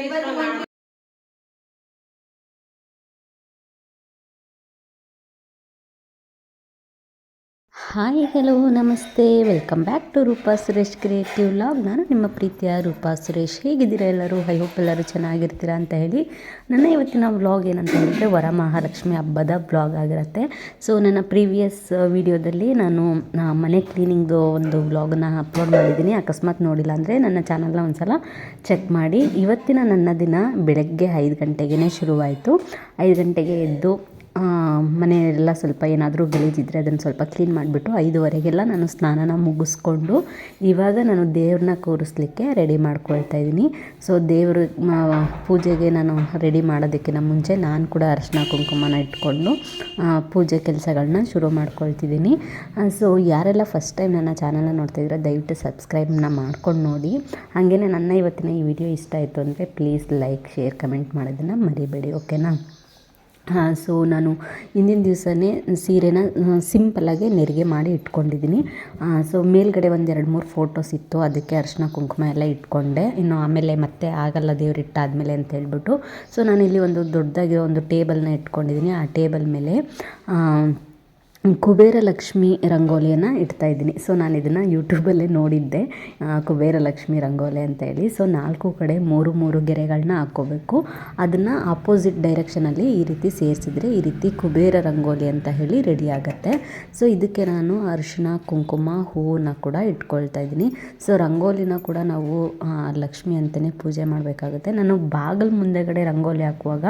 没问题 hi hello ನಮಸ್ತೆ. Welcome back to Roopa Suresh creative log ನಾನು ನಿಮ್ಮ ಪ್ರೀತಿಯ ರೂಪಾ ಸುರೇಶ್. ಹೇಗಿದ್ದೀರಾ ಎಲ್ಲರೂ? ಐ ಹೋಪ್ ಎಲ್ಲರೂ ಚೆನ್ನಾಗಿರ್ತೀರಾ ಅಂತ ಹೇಳಿ. ನನ್ನ ಇವತ್ತಿನ ವ್ಲಾಗ್ ಏನಂತ ಹೇಳಿದರೆ ವರಮಹಾಲಕ್ಷ್ಮಿ ಹಬ್ಬದ ವ್ಲಾಗ್ ಆಗಿರುತ್ತೆ. ಸೊ ನನ್ನ ಪ್ರೀವಿಯಸ್ ವಿಡಿಯೋದಲ್ಲಿ ನಾನು ಮನೆ ಕ್ಲೀನಿಂಗ್ದು ಒಂದು ವ್ಲಾಗನ್ನ ಅಪ್ಲೋಡ್ ಮಾಡಿದ್ದೀನಿ. ಅಕಸ್ಮಾತ್ ನೋಡಿಲ್ಲ ಅಂದರೆ ನನ್ನ ಚಾನಲ್ನ ಒಂದ್ಸಲ ಚೆಕ್ ಮಾಡಿ. ಇವತ್ತಿನ ನನ್ನ ದಿನ ಬೆಳಗ್ಗೆ ಐದು ಗಂಟೆಗೇ ಶುರುವಾಯಿತು. ಐದು ಗಂಟೆಗೆ ಎದ್ದು ಮನೆಯೆಲ್ಲ ಸ್ವಲ್ಪ ಏನಾದರೂ ಗಲೀಜಿದ್ರೆ ಅದನ್ನು ಸ್ವಲ್ಪ ಕ್ಲೀನ್ ಮಾಡಿಬಿಟ್ಟು ಐದುವರೆಗೆಲ್ಲ ನಾನು ಸ್ನಾನನ ಮುಗಿಸ್ಕೊಂಡು ಇವಾಗ ನಾನು ದೇವ್ರನ್ನ ಕೂರಿಸ್ಲಿಕ್ಕೆ ರೆಡಿ ಮಾಡ್ಕೊಳ್ತಾ ಇದ್ದೀನಿ. ಸೊ ದೇವ್ರ ಪೂಜೆಗೆ ನಾನು ರೆಡಿ ಮಾಡೋದಕ್ಕಿಂತ ಮುಂಚೆ ನಾನು ಕೂಡ ಅರಿಶಿನ ಕುಂಕುಮನ ಇಟ್ಕೊಂಡು ಪೂಜೆ ಕೆಲಸಗಳನ್ನ ಶುರು ಮಾಡ್ಕೊಳ್ತಿದ್ದೀನಿ. ಸೊ ಯಾರೆಲ್ಲ ಫಸ್ಟ್ ಟೈಮ್ ನನ್ನ ಚಾನಲ್ನ ನೋಡ್ತಾ ಇದ್ರೆ ದಯವಿಟ್ಟು ಸಬ್ಸ್ಕ್ರೈಬ್ನ ಮಾಡ್ಕೊಂಡು ನೋಡಿ. ಹಾಗೆಯೇ ನನ್ನ ಇವತ್ತಿನ ಈ ವಿಡಿಯೋ ಇಷ್ಟ ಆಯಿತು ಅಂದರೆ ಪ್ಲೀಸ್ ಲೈಕ್ ಶೇರ್ ಕಮೆಂಟ್ ಮಾಡೋದನ್ನು ಮರಿಬೇಡಿ ಓಕೆನಾ ಸೊ ನಾನು ಹಿಂದಿನ ದಿವಸನೇ ಸೀರೆನ ಸಿಂಪಲ್ಲಾಗೆ ನೆರಿಗೆ ಮಾಡಿ ಇಟ್ಕೊಂಡಿದ್ದೀನಿ. ಸೊ ಮೇಲ್ಗಡೆ ಒಂದು ಎರಡು ಮೂರು ಫೋಟೋಸ್ ಇತ್ತು, ಅದಕ್ಕೆ ಅರಿಶಿನ ಕುಂಕುಮ ಎಲ್ಲ ಇಟ್ಕೊಂಡೆ. ಇನ್ನು ಆಮೇಲೆ ಮತ್ತೆ ಆಗಲ್ಲ ದೇವ್ರು ಇಟ್ಟಾದಮೇಲೆ ಅಂತ ಹೇಳ್ಬಿಟ್ಟು ಸೊ ನಾನಿಲ್ಲಿ ಒಂದು ದೊಡ್ಡದಾಗಿರೋ ಒಂದು ಟೇಬಲ್ನ ಇಟ್ಕೊಂಡಿದ್ದೀನಿ. ಆ ಟೇಬಲ್ ಮೇಲೆ ಕುಬೇರ ಲಕ್ಷ್ಮಿ ರಂಗೋಲಿಯನ್ನು ಇಡ್ತಾ ಇದ್ದೀನಿ. ಸೊ ನಾನು ಇದನ್ನು ಯೂಟ್ಯೂಬಲ್ಲೇ ನೋಡಿದ್ದೆ. ಕುಬೇರ ಲಕ್ಷ್ಮಿ ರಂಗೋಲಿ ಅಂತ ಹೇಳಿ. ಸೊ ನಾಲ್ಕು ಕಡೆ ಮೂರು ಮೂರು ಗೆರೆಗಳನ್ನ ಹಾಕ್ಕೋಬೇಕು. ಅದನ್ನು ಆಪೋಸಿಟ್ ಡೈರೆಕ್ಷನಲ್ಲಿ ಈ ರೀತಿ ಸೇರಿಸಿದ್ರೆ ಈ ರೀತಿ ಕುಬೇರ ರಂಗೋಲಿ ಅಂತ ಹೇಳಿ ರೆಡಿ ಆಗುತ್ತೆ. ಸೊ ಇದಕ್ಕೆ ನಾನು ಅರಿಶಿನ ಕುಂಕುಮ, ಹೂವನ್ನ ಕೂಡ ಇಟ್ಕೊಳ್ತಾ ಇದ್ದೀನಿ. ಸೊ ರಂಗೋಲಿನ ಕೂಡ ನಾವು ಲಕ್ಷ್ಮಿ ಅಂತಲೇ ಪೂಜೆ ಮಾಡಬೇಕಾಗುತ್ತೆ. ನಾನು ಬಾಗಿಲು ಮುಂದೆಗಡೆ ರಂಗೋಲಿ ಹಾಕುವಾಗ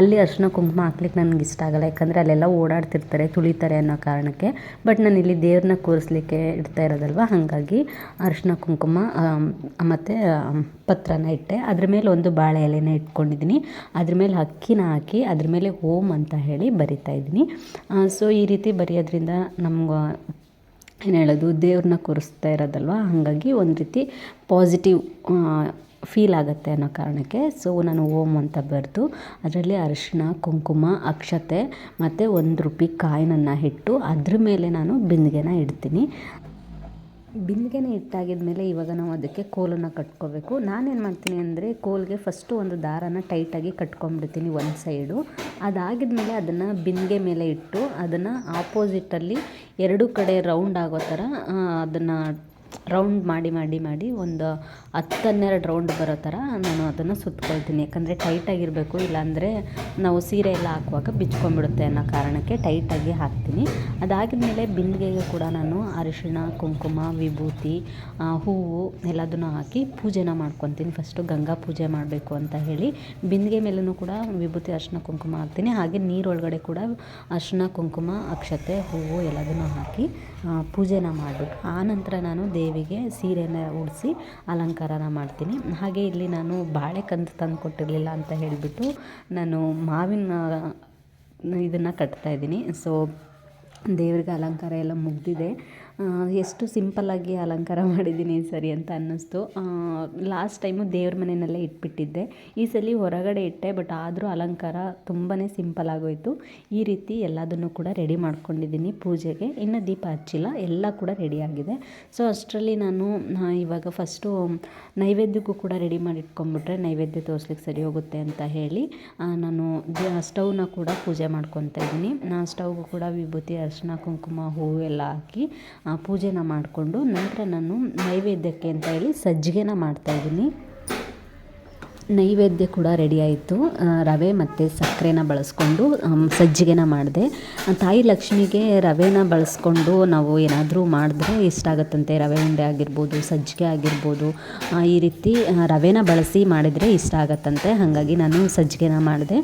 ಅಲ್ಲಿ ಅರಿಶಿನ ಕುಂಕುಮ ಹಾಕ್ಲಿಕ್ಕೆ ನನಗೆ ಇಷ್ಟ ಆಗಲ್ಲ. ಯಾಕಂದರೆ ಅಲ್ಲೆಲ್ಲ ಓಡಾಡ್ತಿರ್ತಾರೆ, ತುಳಿತಾರೆ ಅನ್ನೋ ಕಾರಣಕ್ಕೆ. ಬಟ್ ನಾನು ಇಲ್ಲಿ ದೇವ್ರನ್ನ ಕೂರಿಸ್ಲಿಕ್ಕೆ ಇಡ್ತಾ ಇರೋದಲ್ವ? ಹಾಗಾಗಿ ಅರಿಶಿನ ಕುಂಕುಮ ಮತ್ತು ಪತ್ರನ ಇಟ್ಟೆ. ಅದ್ರ ಮೇಲೆ ಒಂದು ಬಾಳೆ ಎಲೆನ ಇಟ್ಕೊಂಡಿದ್ದೀನಿ. ಅದ್ರ ಮೇಲೆ ಅಕ್ಕಿನ ಹಾಕಿ ಅದ್ರ ಮೇಲೆ ಓಮ್ ಅಂತ ಹೇಳಿ ಬರಿತಾ ಇದ್ದೀನಿ. ಸೊ ಈ ರೀತಿ ಬರೆಯೋದ್ರಿಂದ ನಮ್ಗೆ ಏನು ಹೇಳೋದು? ದೇವ್ರನ್ನ ಕೂರಿಸ್ತಾ ಇರೋದಲ್ವ? ಹಾಗಾಗಿ ಒಂದು ರೀತಿ ಪಾಸಿಟಿವ್ ಫೀಲ್ ಆಗುತ್ತೆ ಅನ್ನೋ ಕಾರಣಕ್ಕೆ ಸೊ ನಾನು ಓಮ್ ಅಂತ ಬರೆದು ಅದರಲ್ಲಿ ಅರಿಶಿನ ಕುಂಕುಮ, ಅಕ್ಷತೆ ಮತ್ತು ಒಂದು ರೂಪಾಯಿ ಕಾಯಿನನ್ನು ಇಟ್ಟು ಅದ್ರ ಮೇಲೆ ನಾನು ಬಿಂದಿಗೆನ ಇಡ್ತೀನಿ. ಬಿಂದಿಗೆನ ಇಟ್ಟಾಗಿದ್ಮೇಲೆ ಇವಾಗ ನಾವು ಅದಕ್ಕೆ ಕೋಲನ್ನು ಕಟ್ಕೋಬೇಕು. ನಾನೇನು ಮಾಡ್ತೀನಿ ಅಂದರೆ ಕೋಲ್ಗೆ ಫಸ್ಟು ಒಂದು ದಾರನ ಟೈಟಾಗಿ ಕಟ್ಕೊಂಡ್ಬಿಡ್ತೀನಿ ಒಂದು ಸೈಡು ಅದಾಗಿದ್ಮೇಲೆ ಅದನ್ನು ಬಿಂದಿಗೆ ಮೇಲೆ ಇಟ್ಟು ಅದನ್ನು ಆಪೋಸಿಟಲ್ಲಿ ಎರಡು ಕಡೆ ರೌಂಡ್ ಆಗೋ ಥರ ಅದನ್ನು ರೌಂಡ್ ಮಾಡಿ ಮಾಡಿ ಮಾಡಿ ಒಂದು ಹತ್ತು ಹನ್ನೆರಡು ರೌಂಡ್ ಬರೋ ಥರ ನಾನು ಅದನ್ನು ಸುತ್ಕೊಳ್ತೀನಿ. ಯಾಕಂದರೆ ಟೈಟಾಗಿರಬೇಕು ಇಲ್ಲಾಂದರೆ ನಾವು ಸೀರೆ ಎಲ್ಲ ಹಾಕುವಾಗ ಬಿಚ್ಕೊಂಡ್ಬಿಡುತ್ತೆ ಅನ್ನೋ ಕಾರಣಕ್ಕೆ ಟೈಟಾಗಿ ಹಾಕ್ತೀನಿ. ಅದಾಗಿದ್ಮೇಲೆ ಬಿಂದಿಗೆಗೆ ಕೂಡ ನಾನು ಅರಿಶಿಣ, ಕುಂಕುಮ, ವಿಭೂತಿ ಹೂವು ಎಲ್ಲದನ್ನು ಹಾಕಿ ಪೂಜೆನ ಮಾಡ್ಕೊತೀನಿ. ಫಸ್ಟು ಗಂಗಾ ಪೂಜೆ ಮಾಡಬೇಕು ಅಂತ ಹೇಳಿ ಬಿಂದಿಗೆ ಮೇಲೂ ಕೂಡ ವಿಭೂತಿ, ಅರಿಶಿಣ, ಕುಂಕುಮ ಹಾಕ್ತೀನಿ. ಹಾಗೆ ನೀರೊಳಗಡೆ ಕೂಡ ಅರಿಶಿಣ, ಕುಂಕುಮ, ಅಕ್ಷತೆ, ಹೂವು ಎಲ್ಲದನ್ನು ಹಾಕಿ ಪೂಜೆನ ಮಾಡಿಬಿಟ್ಟು ಆನಂತರ ನಾನು ದೇವಿಗೆ ಸೀರೆನ ಉಡಿಸಿ ಅಲಂಕಾರನ ಮಾಡ್ತೀನಿ. ಹಾಗೆ ಇಲ್ಲಿ ನಾನು ಬಾಳೆಕಂದು ತಂದು ಕೊಟ್ಟಿರಲಿಲ್ಲ ಅಂತ ಹೇಳಿಬಿಟ್ಟು ನಾನು ಮಾವಿನ, ಇದನ್ನು ಕಟ್ತಾ ಇದ್ದೀನಿ. ಸೊ ದೇವ್ರಿಗೆ ಅಲಂಕಾರ ಎಲ್ಲ ಮುಗ್ದಿದೆ. ಎಷ್ಟು ಸಿಂಪಲ್ಲಾಗಿ ಅಲಂಕಾರ ಮಾಡಿದ್ದೀನಿ ಸರಿ ಅಂತ ಅನ್ನಿಸ್ತು. ಲಾಸ್ಟ್ ಟೈಮು ದೇವ್ರ ಮನೆಯಲ್ಲೇ ಇಟ್ಬಿಟ್ಟಿದ್ದೆ. ಈ ಸಲ ಹೊರಗಡೆ ಇಟ್ಟೆ ಬಟ್ ಆದರೂ ಅಲಂಕಾರ ತುಂಬಾ ಸಿಂಪಲ್ ಆಗೋಯಿತು. ಈ ರೀತಿ ಎಲ್ಲದನ್ನು ಕೂಡ ರೆಡಿ ಮಾಡ್ಕೊಂಡಿದ್ದೀನಿ ಪೂಜೆಗೆ. ಇನ್ನು ದೀಪ ಹಚ್ಚಿಲ್ಲ, ಎಲ್ಲ ಕೂಡ ರೆಡಿಯಾಗಿದೆ ಸೊ ಅಷ್ಟರಲ್ಲಿ ನಾನು ಇವಾಗ ಫಸ್ಟು ನೈವೇದ್ಯಕ್ಕೂ ಕೂಡ ರೆಡಿ ಮಾಡಿ ಇಟ್ಕೊಂಡ್ಬಿಟ್ರೆ ನೈವೇದ್ಯ ತೋರಿಸ್ಲಿಕ್ಕೆ ಸರಿ ಹೋಗುತ್ತೆ ಅಂತ ಹೇಳಿ ನಾನು ಸ್ಟವ್ನ ಕೂಡ ಪೂಜೆ ಮಾಡ್ಕೊತಾ ಇದ್ದೀನಿ. ನಾನು ಸ್ಟವ್ಗೂ ಕೂಡ ವಿಭೂತಿ ಅರಿಶಿನ, ಕುಂಕುಮ ಹೂವು ಎಲ್ಲ ಹಾಕಿ ಪೂಜೆನ ಮಾಡಿಕೊಂಡು ನಂತರ ನಾನು ನೈವೇದ್ಯಕ್ಕೆ ಅಂತ ಹೇಳಿ ಸಜ್ಜಿಗೆನ ಮಾಡ್ತಾಯಿದ್ದೀನಿ ನೈವೇದ್ಯ ಕೂಡ ರೆಡಿ ಆಯಿತು. ರವೆ ಮತ್ತು ಸಕ್ಕರೆನ ಬಳಸ್ಕೊಂಡು ಸಜ್ಜಿಗೆನ ಮಾಡಿದೆ. ತಾಯಿ ಲಕ್ಷ್ಮಿಗೆ ರವೆನ ಬಳಸ್ಕೊಂಡು ನಾವು ಏನಾದರೂ ಮಾಡಿದ್ರೆ ಇಷ್ಟ ಆಗುತ್ತಂತೆ ರವೆ ಉಂಡೆ ಆಗಿರ್ಬೋದು, ಸಜ್ಜಿಗೆ ಆಗಿರ್ಬೋದು ಈ ರೀತಿ ರವೆನ ಬಳಸಿ ಮಾಡಿದರೆ ಇಷ್ಟ ಆಗುತ್ತಂತೆ ಹಾಗಾಗಿ ನಾನು ಸಜ್ಜಿಗೆನ ಮಾಡಿದೆ.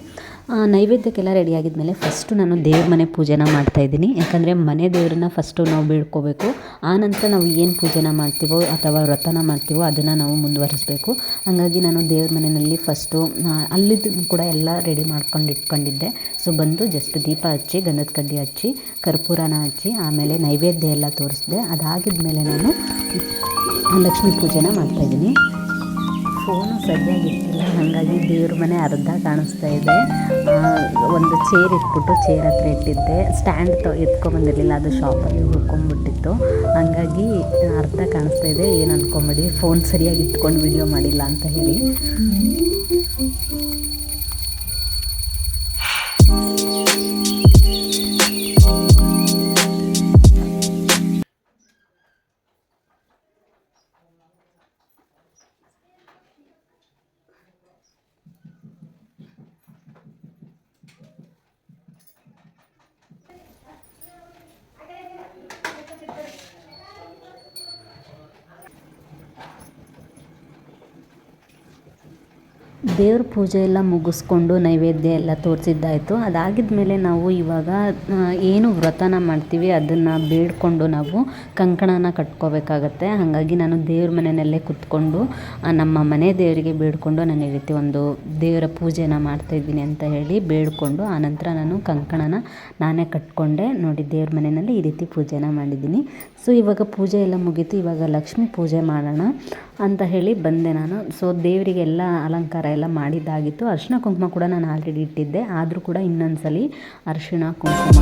ನೈವೇದ್ಯಕ್ಕೆಲ್ಲ ರೆಡಿ ಆಗಿದ್ಮೇಲೆ ಫಸ್ಟು ನಾನು ದೇವ್ರ ಮನೆ ಪೂಜೆನ ಮಾಡ್ತಾಯಿದ್ದೀನಿ ಯಾಕಂದರೆ ಮನೆ ದೇವ್ರನ್ನ ಫಸ್ಟು ನಾವು ಬೀಳ್ಕೋಬೇಕು ಆನಂತರ ನಾವು ಏನು ಪೂಜೆನ ಮಾಡ್ತೀವೋ ಅಥವಾ ವ್ರತನ ಮಾಡ್ತೀವೋ ಅದನ್ನು ನಾವು ಮುಂದುವರಿಸ್ಬೇಕು. ಹಾಗಾಗಿ ನಾನು ದೇವ್ರ ಮನೆಯಲ್ಲಿ ಫಸ್ಟು ಅಲ್ಲಿದ್ದು ಕೂಡ ಎಲ್ಲ ರೆಡಿ ಮಾಡ್ಕೊಂಡು ಇಟ್ಕೊಂಡಿದ್ದೆ. ಸೊ ಬಂದು ಜಸ್ಟ್ ದೀಪ ಹಚ್ಚಿ, ಗಂಧದ ಕಡ್ಡಿ ಹಚ್ಚಿ, ಕರ್ಪೂರನ ಹಚ್ಚಿ, ಆಮೇಲೆ ನೈವೇದ್ಯ ಎಲ್ಲ ತೋರಿಸಿದೆ. ಅದಾಗಿದ್ಮೇಲೆ ನಾನು ಲಕ್ಷ್ಮೀ ಪೂಜೆನ ಮಾಡ್ತಾಯಿದ್ದೀನಿ ಫೋನು ಸರಿಯಾಗಿರ್ತಿಲ್ಲ ಹಾಗಾಗಿ ದೇವ್ರ ಮನೆ ಅರ್ಧ ಕಾಣಿಸ್ತಾ ಇದೆ. ಒಂದು ಚೇರ್ ಇಟ್ಬಿಟ್ಟು ಚೇರ್ ಹತ್ರ ಇಟ್ಟಿದ್ದೆ. ಸ್ಟ್ಯಾಂಡ್ ತ ಎತ್ಕೊಂಬಂದಿರಲಿಲ್ಲ ಅದು ಶಾಪಲ್ಲಿ ಹುಡ್ಕೊಂಬಿಟ್ಟಿತ್ತು ಹಾಗಾಗಿ ಅರ್ಧ ಕಾಣಿಸ್ತಾ ಇದೆ. ಏನು ಅಂದ್ಕೊಂಬೇಡಿ ಫೋನ್ ಸರಿಯಾಗಿ ಇಟ್ಕೊಂಡು ವಿಡಿಯೋ ಮಾಡಿಲ್ಲ ಅಂತ ಹೇಳಿ. ದೇವ್ರ ಪೂಜೆ ಎಲ್ಲ ಮುಗಿಸ್ಕೊಂಡು ನೈವೇದ್ಯ ಎಲ್ಲ ತೋರಿಸಿದ್ದಾಯಿತು. ಅದಾಗಿದ ಮೇಲೆ ನಾವು ಇವಾಗ ಏನು ವ್ರತನ ಮಾಡ್ತೀವಿ ಅದನ್ನು ಬೇಡಿಕೊಂಡು ನಾವು ಕಂಕಣನ ಕಟ್ಕೋಬೇಕಾಗತ್ತೆ. ಹಾಗಾಗಿ ನಾನು ದೇವ್ರ ಮನೆಯಲ್ಲೇ ಕುತ್ಕೊಂಡು ನಮ್ಮ ಮನೆ ದೇವರಿಗೆ ಬೇಡಿಕೊಂಡು ನಾನು ಈ ರೀತಿ ಒಂದು ದೇವರ ಪೂಜೆನ ಮಾಡ್ತಾಯಿದ್ದೀನಿ ಅಂತ ಹೇಳಿ ಬೇಡಿಕೊಂಡು ಆನಂತರ ನಾನು ಕಂಕಣನ ನಾನೇ ಕಟ್ಕೊಂಡೆ. ನೋಡಿ, ದೇವ್ರ ಮನೆಯಲ್ಲಿ ಈ ರೀತಿ ಪೂಜೆನ ಮಾಡಿದ್ದೀನಿ. ಸೊ, ಇವಾಗ ಪೂಜೆ ಎಲ್ಲ ಮುಗೀತು. ಇವಾಗ ಲಕ್ಷ್ಮೀ ಪೂಜೆ ಮಾಡೋಣ. ಅಂತ ಹೇಳಿ ಬಂದೆ ನಾನು ಸೊ ದೇವರಿಗೆಲ್ಲ ಅಲಂಕಾರ ಎಲ್ಲ ಮಾಡಿದ್ದಾಗಿತ್ತು ಅರಿಶಿನ ಕುಂಕುಮ ಕೂಡ ನಾನು ಆಲ್ರೆಡಿ ಇಟ್ಟಿದ್ದೆ ಆದರೂ ಕೂಡ ಇನ್ನೊಂದ್ಸಲಿ ಅರಿಶಿಣ ಕುಂಕುಮ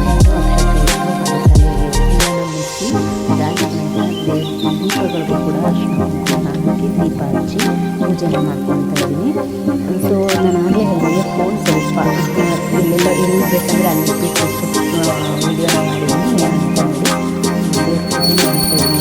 ದೀಪಗಳಿಗೂ ಕೂಡ ಅರಿಶಿಣ ಕುಂಕುಮ ಹಾಕಿ ದೀಪ ಹಚ್ಚಿ ಪೂಜೆನ ಮಾಡ್ಕೊತಾ ಇದ್ದೀನಿ ಸೊ ನಾನು ಆಗಲೇ ಹೇಳಿದೆ ಫೋನ್ ಸ್ವಲ್ಪ ಇಲ್ಲೆಲ್ಲ ಇರಬೇಕಂದ್ರೆ ಅಲ್ಲಿ ಬಿಟ್ಟು ವಿಡಿಯೋನ ಮಾಡಿದ್ದೀನಿ ಮಾಡ್ತಾ ಇದ್ದೀನಿ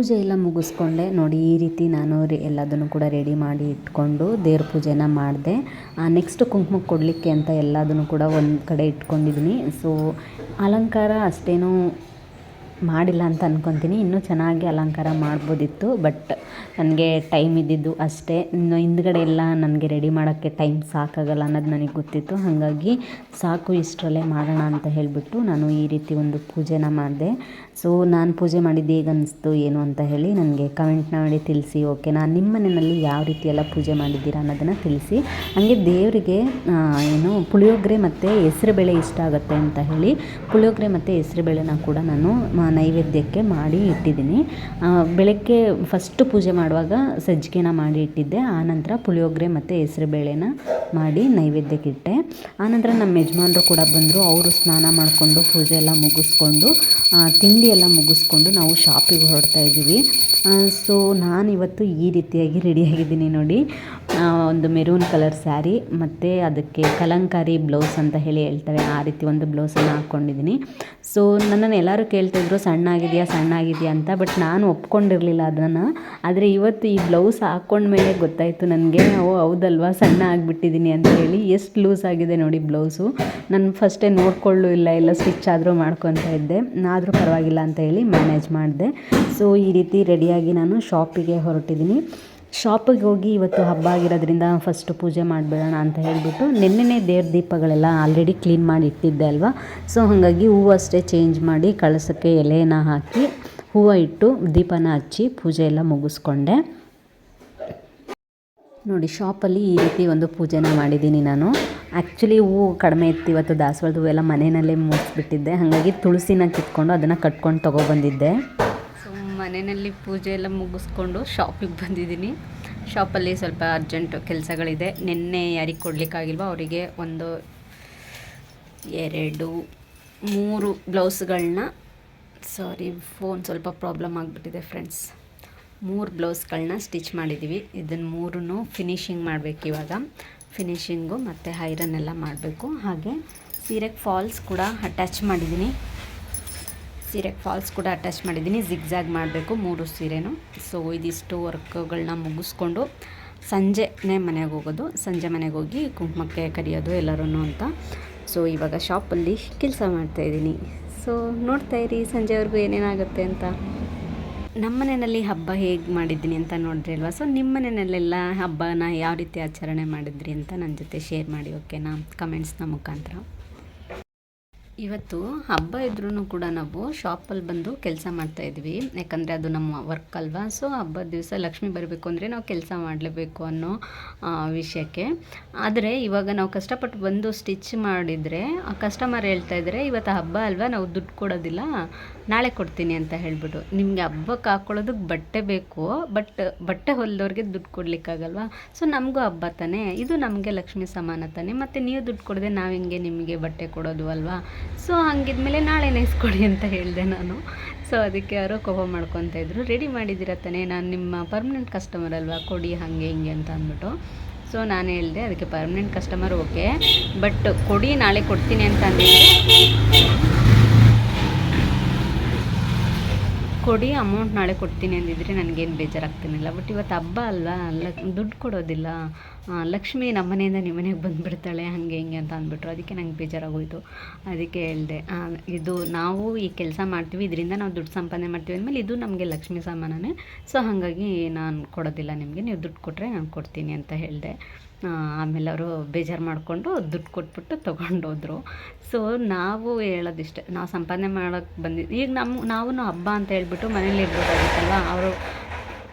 ಪೂಜೆ ಎಲ್ಲ ಮುಗಿಸ್ಕೊಂಡೆ. ನೋಡಿ, ಈ ರೀತಿ ನಾನು ಎಲ್ಲದನ್ನು ಕೂಡ ರೆಡಿ ಮಾಡಿ ಇಟ್ಕೊಂಡು ದೇವ್ರ ಪೂಜೆನ ಮಾಡಿದೆ. ನೆಕ್ಸ್ಟ್ ಕುಂಕುಮ ಕೊಡಲಿಕ್ಕೆ ಅಂತ ಎಲ್ಲದನ್ನು ಕೂಡ ಒಂದು ಕಡೆ ಇಟ್ಕೊಂಡಿದ್ದೀನಿ ಸೊ ಅಲಂಕಾರ ಅಷ್ಟೇನೂ ಮಾಡಿಲ್ಲ ಅಂತ ಅನ್ಕೊತೀನಿ. ಇನ್ನೂ ಚೆನ್ನಾಗಿ ಅಲಂಕಾರ ಮಾಡ್ಬೋದಿತ್ತು ಬಟ್ ನನಗೆ ಟೈಮ್ ಇದ್ದಿದ್ದು ಅಷ್ಟೇ. ಇನ್ನು ಹಿಂದ್ಗಡೆ ಎಲ್ಲ ನನಗೆ ರೆಡಿ ಮಾಡೋಕ್ಕೆ ಟೈಮ್ ಸಾಕಾಗಲ್ಲ ಅನ್ನೋದು ನನಗೆ ಗೊತ್ತಿತ್ತು. ಹಾಗಾಗಿ ಸಾಕು ಇಷ್ಟರಲ್ಲೇ ಮಾಡೋಣ ಅಂತ ಹೇಳಿಬಿಟ್ಟು ನಾನು ಈ ರೀತಿ ಒಂದು ಪೂಜೆನ ಮಾಡಿದೆ. ಸೊ ನಾನು ಪೂಜೆ ಮಾಡಿದ್ದು ಹೇಗೆ ಅನ್ನಿಸ್ತು ಏನು ಅಂತ ಹೇಳಿ ನನಗೆ ಕಮೆಂಟ್ನ ಮಾಡಿ ತಿಳಿಸಿ ಓಕೆ ನಾನು ನಿಮ್ಮ ಮನೆಯಲ್ಲಿ ಯಾವ ರೀತಿ ಎಲ್ಲ ಪೂಜೆ ಮಾಡಿದ್ದೀರಾ ಅನ್ನೋದನ್ನು ತಿಳಿಸಿ. ಹಾಗೆ ದೇವರಿಗೆ ಏನು ಪುಳಿಯೋಗರೆ ಮತ್ತು ಹೆಸ್ರುಬೇಳೆ ಇಷ್ಟ ಆಗುತ್ತೆ ಅಂತ ಹೇಳಿ ಪುಳಿಯೋಗರೆ ಮತ್ತು ಹೆಸ್ರುಬೇಳೆನ ಕೂಡ ನಾನು ನೈವೇದ್ಯಕ್ಕೆ ಮಾಡಿ ಇಟ್ಟಿದ್ದೀನಿ. ಬೆಳಗ್ಗೆ ಫಸ್ಟು ಪೂಜೆ ಮಾಡುವಾಗ ಸಜ್ಜಿಗೆನ ಮಾಡಿ ಇಟ್ಟಿದ್ದೆ. ಆನಂತರ ಪುಳಿಯೋಗರೆ ಮತ್ತು ಹೆಸ್ರುಬೇಳೆನ ಮಾಡಿ ನೈವೇದ್ಯಕ್ಕೆ ಇಟ್ಟೆ. ಆನಂತರ ನಮ್ಮ ಯಜಮಾನರು ಕೂಡ ಬಂದರು. ಅವರು ಸ್ನಾನ ಮಾಡಿಕೊಂಡು ಪೂಜೆ ಎಲ್ಲ ಮುಗಿಸ್ಕೊಂಡು ತಿಂಡಿ ಎಲ್ಲ ಮುಗಿಸ್ಕೊಂಡು ನಾವು ಶಾಪಿಗೆ ಹೊರಡ್ತಾ ಇದ್ದೀವಿ. ಸೊ ನಾನಿವತ್ತು ಈ ರೀತಿಯಾಗಿ ರೆಡಿಯಾಗಿದ್ದೀನಿ ನೋಡಿ. ಒಂದು ಮೆರೂನ್ ಕಲರ್ ಸ್ಯಾರಿ ಮತ್ತು ಅದಕ್ಕೆ ಕಲಂಕಾರಿ ಬ್ಲೌಸ್ ಅಂತ ಹೇಳಿ ಹೇಳ್ತಾರೆ. ಆ ರೀತಿ ಒಂದು ಬ್ಲೌಸನ್ನು ಹಾಕ್ಕೊಂಡಿದ್ದೀನಿ ಸೊ ನನ್ನನ್ನು ಎಲ್ಲರೂ ಕೇಳ್ತಿದ್ರು ಸಣ್ಣ ಸಣ್ಣಾಗಿದೆಯಾ ಸಣ್ಣ ಆಗಿದೆಯಾ ಅಂತ ಬಟ್ ನಾನು ಒಪ್ಕೊಂಡಿರಲಿಲ್ಲ ಅದನ್ನು. ಆದರೆ ಇವತ್ತು ಈ ಬ್ಲೌಸ್ ಹಾಕ್ಕೊಂಡ್ಮೇಲೆ ಗೊತ್ತಾಯಿತು ನನಗೆ, ಓ, ಹೌದಲ್ವಾ, ಸಣ್ಣ ಆಗಿಬಿಟ್ಟಿದ್ದೀನಿ ಅಂತ ಹೇಳಿ ಎಷ್ಟು ಲೂಸ್ ಆಗಿದೆ ನೋಡಿ ಬ್ಲೌಸು. ನಾನು ಫಸ್ಟೇ ನೋಡಿಕೊಳ್ಳೂ ಇಲ್ಲ, ಎಲ್ಲ ಸ್ಟಿಚ್ ಆದರೂ ಮಾಡ್ಕೊತಾ ಇದ್ದೆ. ಆದರೂ ಪರವಾಗಿಲ್ಲ ಅಂತ ಹೇಳಿ ಮ್ಯಾನೇಜ್ ಮಾಡಿದೆ. ಸೊ ಈ ರೀತಿ ರೆಡಿಯಾಗಿ ನಾನು ಶಾಪಿಗೆ ಹೊರಟಿದ್ದೀನಿ ಶಾಪಿಗೆ ಹೋಗಿ ಇವತ್ತು ಹಬ್ಬ ಆಗಿರೋದ್ರಿಂದ ಫಸ್ಟು ಪೂಜೆ ಮಾಡಿಬಿಡೋಣ ಅಂತ ಹೇಳಿಬಿಟ್ಟು ನಿನ್ನೆನೇ ದೇವ್ರ ದೀಪಗಳೆಲ್ಲ ಆಲ್ರೆಡಿ ಕ್ಲೀನ್ ಮಾಡಿ ಇಟ್ಟಿದ್ದೆ ಅಲ್ವಾ? ಸೊ ಹಾಗಾಗಿ ಹೂವು ಅಷ್ಟೇ ಚೇಂಜ್ ಮಾಡಿ ಕಳಸಕ್ಕೆ ಎಲೆಯನ್ನು ಹಾಕಿ ಹೂವು ಇಟ್ಟು ದೀಪನ ಹಚ್ಚಿ ಪೂಜೆ ಎಲ್ಲ ಮುಗಿಸ್ಕೊಂಡೆ. ನೋಡಿ ಶಾಪಲ್ಲಿ ಈ ರೀತಿ ಒಂದು ಪೂಜೆನ ಮಾಡಿದ್ದೀನಿ ನಾನು. ಆ್ಯಕ್ಚುಲಿ ಹೂವು ಕಡಿಮೆ ಇತ್ತು ಇವತ್ತು ದಾಸವಾಳದ ಹೂವೆಲ್ಲ ಮನೆಯಲ್ಲೇ ಮುಗಿಸ್ಬಿಟ್ಟಿದ್ದೆ ಹಾಗಾಗಿ ತುಳಸಿನ ಕಿತ್ಕೊಂಡು ಅದನ್ನು ಕಟ್ಕೊಂಡು ತೊಗೊಬಂದಿದ್ದೆ ಮನೆಯಲ್ಲಿ ಪೂಜೆ ಎಲ್ಲ ಮುಗಿಸ್ಕೊಂಡು ಶಾಪಿಗೆ ಬಂದಿದ್ದೀನಿ. ಶಾಪಲ್ಲಿ ಸ್ವಲ್ಪ ಅರ್ಜೆಂಟ್ ಕೆಲಸಗಳಿದೆ. ನಿನ್ನೆ ಯಾರಿಗೆ ಕೊಡಲಿಕ್ಕಾಗಿಲ್ವ ಅವರಿಗೆ ಒಂದು ಎರಡು, ಮೂರು ಬ್ಲೌಸ್ಗಳನ್ನ ಸಾರಿ ಫೋನ್ ಸ್ವಲ್ಪ ಪ್ರಾಬ್ಲಮ್ ಆಗಿಬಿಟ್ಟಿದೆ ಫ್ರೆಂಡ್ಸ್ ಮೂರು ಬ್ಲೌಸ್ಗಳನ್ನ ಸ್ಟಿಚ್ ಮಾಡಿದ್ದೀವಿ ಇದನ್ನು ಮೂರೂ ಫಿನಿಶಿಂಗ್ ಮಾಡಬೇಕು ಇವಾಗ. ಫಿನಿಷಿಂಗು ಮತ್ತು ಐರನ್ ಎಲ್ಲ ಮಾಡಬೇಕು. ಹಾಗೆ ಸೀರೆಗೆ ಫಾಲ್ಸ್ ಕೂಡ ಅಟ್ಯಾಚ್ ಮಾಡಿದ್ದೀನಿ ಸೀರೆಗೆ ಫಾಲ್ಸ್ ಕೂಡ ಅಟ್ಯಾಚ್ ಮಾಡಿದ್ದೀನಿ ಜಿಗ್ಜಾಗ್ ಮಾಡಬೇಕು ಮೂರು ಸೀರೆನೂ. ಸೊ ಇದಿಷ್ಟು ವರ್ಕ್ಗಳನ್ನ ಮುಗಿಸ್ಕೊಂಡು ಸಂಜೆನೇ ಮನೆಗೆ ಹೋಗೋದು. ಸಂಜೆ ಮನೆಗೆ ಹೋಗಿ ಕುಂಕುಮಕ್ಕೆ ಕರಿಯೋದು ಎಲ್ಲರೂ ಅಂತ. ಸೊ ಇವಾಗ ಶಾಪಲ್ಲಿ ಕೆಲಸ ಮಾಡ್ತಾಯಿದ್ದೀನಿ ಸೊ ನೋಡ್ತಾ ಇರಿ ಸಂಜೆವರೆಗೂ ಏನೇನಾಗುತ್ತೆ ಅಂತ. ನಮ್ಮ ಮನೆಯಲ್ಲಿ ಹಬ್ಬ ಹೇಗೆ ಮಾಡಿದ್ದೀನಿ ಅಂತ ನೋಡಿದ್ರಿ ಅಲ್ವಾ? ಸೊ ನಿಮ್ಮ ಮನೆಯಲ್ಲೆಲ್ಲ ಹಬ್ಬನ ಯಾವ ರೀತಿ ಆಚರಣೆ ಮಾಡಿದ್ರಿ ಅಂತ ನನ್ನ ಜೊತೆ ಶೇರ್ ಮಾಡಿ ಓಕೆನಾ ಕಮೆಂಟ್ಸ್ನ ಮುಖಾಂತರ. ಇವತ್ತು ಹಬ್ಬ ಇದ್ರೂ ಕೂಡ ನಾವು ಶಾಪಲ್ಲಿ ಬಂದು ಕೆಲಸ ಮಾಡ್ತಾ ಇದ್ವಿ. ಯಾಕಂದರೆ ಅದು ನಮ್ಮ ವರ್ಕ್ ಅಲ್ವಾ? ಸೊ ಹಬ್ಬದ ದಿವಸ ಲಕ್ಷ್ಮಿ ಬರಬೇಕು ಅಂದರೆ ನಾವು ಕೆಲಸ ಮಾಡಲೇಬೇಕು ಅನ್ನೋ ವಿಷಯಕ್ಕೆ. ಆದರೆ ಇವಾಗ ನಾವು ಕಷ್ಟಪಟ್ಟು ಬಂದು ಸ್ಟಿಚ್ ಮಾಡಿದರೆ, ಆ ಕಸ್ಟಮರ್ ಹೇಳ್ತಾ ಇದ್ದಾರೆ ಇವತ್ತು ಹಬ್ಬ ಅಲ್ವಾ? ನಾವು ದುಡ್ಡು ಕೊಡೋದಿಲ್ಲ. ನಾಳೆ ಕೊಡ್ತೀನಿ ಅಂತ ಹೇಳ್ಬಿಟ್ಟು. ನಿಮಗೆ ಹಬ್ಬಕ್ಕೆ ಹಾಕ್ಕೊಳ್ಳೋದಕ್ಕೆ ಬಟ್ಟೆ ಬೇಕು, ಬಟ್ ಬಟ್ಟೆ ಹೊಲ್ದವ್ರಿಗೆ ದುಡ್ಡು ಕೊಡಲಿಕ್ಕಾಗಲ್ವಾ? ಸೊ ನಮಗೂ ಹಬ್ಬ ತಾನೇ. ಇದು ನಮಗೆ ಲಕ್ಷ್ಮಿ ಸಮಾನ ತಾನೇ. ಮತ್ತು ನೀವು ದುಡ್ಡು ಕೊಡದೆ ನಾವು ಹಿಂಗೆ ನಿಮಗೆ ಬಟ್ಟೆ ಕೊಡೋದು ಅಲ್ವಾ? ಸೊ ಹಂಗಿದ್ಮೇಲೆ ನಾಳೆ ನೆನೆಸ್ಕೊಡಿ ಅಂತ ಹೇಳಿದೆ ನಾನು. ಸೊ ಅದಕ್ಕೆ ಯಾರೋ ಕೋಪ ಮಾಡ್ಕೊತ ಇದ್ರು. ರೆಡಿ ಮಾಡಿದ್ದೀರ ತಾನೇ? ನಾನು ನಿಮ್ಮ ಪರ್ಮನೆಂಟ್ ಕಸ್ಟಮರ್ ಅಲ್ವಾ? ಕೊಡಿ ಹಾಗೆ ಹಿಂಗೆ ಅಂತ ಅಂದ್ಬಿಟ್ಟು. ಸೊ ನಾನು ಹೇಳಿದೆ ಅದಕ್ಕೆ ಪರ್ಮನೆಂಟ್ ಕಸ್ಟಮರ್ ಓಕೆ ಬಟ್ ಕೊಡಿ ನಾಳೆ ಕೊಡ್ತೀನಿ ಅಂತ ಅಂದಿದ್ರೆ ಕೊಡಿ ಅಮೌಂಟ್ ನಾಳೆ ಕೊಡ್ತೀನಿ ಅಂದಿದ್ರೆ ನನಗೇನು ಬೇಜಾರಾಗ್ತಿರಲಿಲ್ಲ. ಬಟ್ ಇವತ್ತು ಹಬ್ಬ ಅಲ್ವಾ? ಲ ದುಡ್ಡು ಕೊಡೋದಿಲ್ಲ. ಲಕ್ಷ್ಮಿ ನಮ್ಮ ಮನೆಯಿಂದ ನಿಮ್ಮ ಮನೆಗೆ ಬಂದುಬಿಡ್ತಾಳೆ, ಹಾಗೆ ಹಿಂಗೆ ಅಂತ ಅಂದ್ಬಿಟ್ರು. ಅದಕ್ಕೆ ನಂಗೆ ಬೇಜಾರಾಗೋಯಿತು. ಅದಕ್ಕೆ ಹೇಳಿದೆ ಇದು ನಾವು ಈ ಕೆಲಸ ಮಾಡ್ತೀವಿ, ಇದರಿಂದ ನಾವು ದುಡ್ಡು ಸಂಪಾದನೆ ಮಾಡ್ತೀವಿ ಅಂದಮೇಲೆ ಇದು ನಮಗೆ ಲಕ್ಷ್ಮಿ ಸಮಾನನೇ. ಸೊ ಹಾಗಾಗಿ ನಾನು ಕೊಡೋದಿಲ್ಲ ನಿಮಗೆ. ನೀವು ದುಡ್ಡು ಕೊಟ್ಟರೆ ನಾನು ಕೊಡ್ತೀನಿ ಅಂತ ಹೇಳಿದೆ. ಆಮೇಲೆ ಅವರು ಬೇಜಾರು ಮಾಡಿಕೊಂಡು ದುಡ್ಡು ಕೊಟ್ಬಿಟ್ಟು ತೊಗೊಂಡೋದ್ರು. ಸೊ ನಾವು ಹೇಳೋದಿಷ್ಟೆ, ನಾವು ಸಂಪಾದನೆ ಮಾಡೋಕ್ಕೆ ಬಂದಿದ್ದು ಈಗ ನಮ್ಮ ನಾವೂ ಹಬ್ಬ ಅಂತ ಹೇಳ್ಬಿಟ್ಟು ಮನೇಲಿ ಇರ್ಬೋದಾಗಿತ್ತಲ್ವ? ಅವರು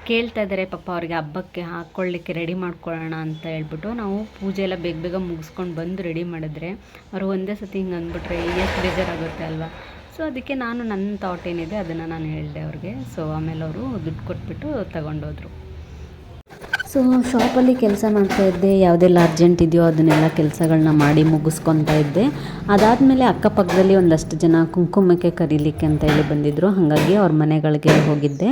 ಕೇಳ್ತಾ ಇದ್ದಾರೆ ಪಾಪ ಅವ್ರಿಗೆ ಹಬ್ಬಕ್ಕೆ ಹಾಕ್ಕೊಳ್ಳಿಕ್ಕೆ ರೆಡಿ ಮಾಡ್ಕೊಳ್ಳೋಣ ಅಂತ ಹೇಳ್ಬಿಟ್ಟು ನಾವು ಪೂಜೆ ಎಲ್ಲ ಬೇಗ ಬೇಗ ಮುಗಿಸ್ಕೊಂಡು ಬಂದು ರೆಡಿ ಮಾಡಿದ್ರೆ, ಅವರು ಒಂದೇ ಸತಿ ಹಿಂಗೆ ಅಂದ್ಬಿಟ್ರೆ ಎಷ್ಟು ಬೇಜಾರಾಗುತ್ತೆ ಅಲ್ವಾ? ಸೊ ಅದಕ್ಕೆ ನಾನು ನನ್ನ ಥಾಟ್ ಏನಿದೆ, ಅದನ್ನು ನಾನು ಹೇಳಿದೆ ಅವ್ರಿಗೆ. ಸೊ ಆಮೇಲೆ ಅವರು ದುಡ್ಡು ಕೊಟ್ಬಿಟ್ಟು ತಗೊಂಡೋದ್ರು. ಸೊ ಶಾಪಲ್ಲಿ ಕೆಲಸ ಮಾಡ್ತಾ ಇದ್ದೆ. ಯಾವುದೆಲ್ಲ ಅರ್ಜೆಂಟ್ ಇದೆಯೋ ಅದನ್ನೆಲ್ಲ ಕೆಲಸಗಳನ್ನ ಮಾಡಿ ಮುಗಿಸ್ಕೊತಾ ಇದ್ದೆ. ಅದಾದಮೇಲೆ ಅಕ್ಕಪಕ್ಕದಲ್ಲಿ ಒಂದಷ್ಟು ಜನ ಕುಂಕುಮಕ್ಕೆ ಕರೀಲಿಕ್ಕೆ ಅಂತ ಹೇಳಿ ಬಂದಿದ್ದರು ಹಾಗಾಗಿ ಅವ್ರ ಮನೆಗಳಿಗೆ ಹೋಗಿದ್ದೆ.